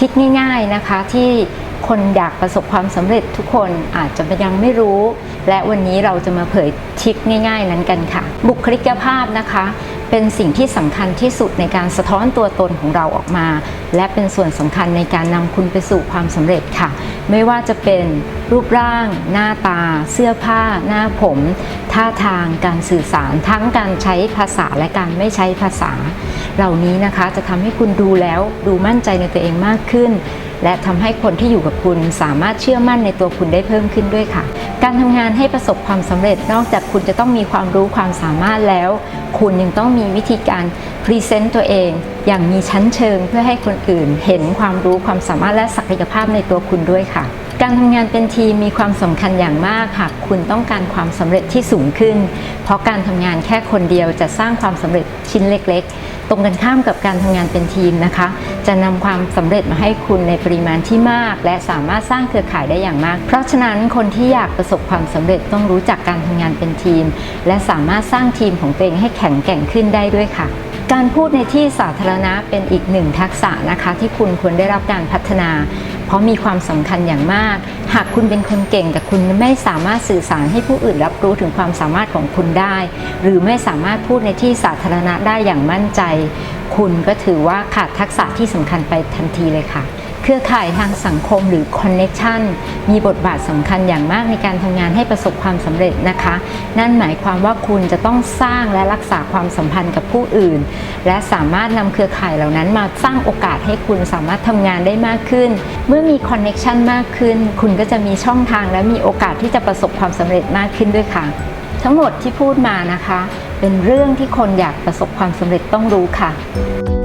ทิศง่ายๆนะคะที่คนอยากประสบความสำเร็จทุกคนอาจจะยังไม่รู้ และวันนี้เราจะมาเผยทริคง่าย ๆ นั้นกันค่ะ บุคลิกภาพนะคะ เป็นสิ่งที่สำคัญที่สุดในการสะท้อนตัวตนของเราออกมา และเป็นส่วนสำคัญในการนำคุณไปสู่ความสำเร็จค่ะ ไม่ว่าจะเป็นรูปร่าง หน้าตา เสื้อผ้า หน้าผม ท่าทางการสื่อสารทั้งการใช้ภาษาและการไม่ใช้ภาษา เหล่านี้นะคะจะทำให้คุณดูแล้วดูมั่นใจในตัวเองมากขึ้น และทำให้คนที่อยู่กับคุณสามารถเชื่อมั่นในตัวคุณได้เพิ่มขึ้นด้วยค่ะ การทำงานให้ประสบความสำเร็จนอกจากคุณจะต้องมีความรู้ความสามารถแล้ว คุณยังต้องมีวิธีการพรีเซนต์ตัวเอง อย่างมีชั้นเชิงเพื่อให้คนอื่น เห็นความรู้ความสามารถและศักยภาพในตัวคุณด้วยค่ะ การทำงานเป็นทีมมีความสำคัญอย่างมากหากคุณต้องการความสำเร็จที่สูงขึ้น เพราะการทำงานแค่คนเดียวจะสร้างความสำเร็จชิ้นเล็ก ๆ ตรงกันข้ามกับการทำงานเป็นทีมนะคะ จะนำความสำเร็จมาให้คุณในปริมาณที่มาก และสามารถสร้างเครือข่ายได้อย่างมาก เพราะฉะนั้นคนที่อยากประสบความสำเร็จต้องรู้จักการทำงานเป็นทีม และสามารถสร้างทีมของตัวเองให้แข็งแกร่งขึ้นได้ด้วยค่ะ การพูดในที่สาธารณะเป็นอีกหนึ่งทักษะนะคะที่คุณควรได้รับการพัฒนา เพราะมีความสำคัญอย่างมาก หากคุณเป็นคนเก่ง แต่คุณไม่สามารถสื่อสารให้ผู้อื่นรับรู้ถึงความสามารถของคุณได้ หรือไม่สามารถพูดในที่สาธารณะได้อย่างมั่นใจ คุณก็ถือว่าขาดทักษะที่สำคัญไปทันทีเลยค่ะ เครือข่ายทางสังคมหรือ Connection มีบทบาทสำคัญอย่างมากในการทำงานให้ประสบความสำเร็จนะคะ นั่นหมายความว่าคุณจะต้องสร้างและรักษาความสัมพันธ์กับผู้อื่น และสามารถนำเครือข่ายเหล่านั้นมาสร้างโอกาสให้คุณสามารถทำงานได้มากขึ้น เมื่อมี Connection มากขึ้น คุณก็จะมีช่องทางและมีโอกาสที่จะประสบความสำเร็จมากขึ้นด้วยค่ะ ทั้งหมดที่พูดมานะคะ เป็นเรื่องที่คนอยากประสบความสำเร็จต้องรู้ค่ะ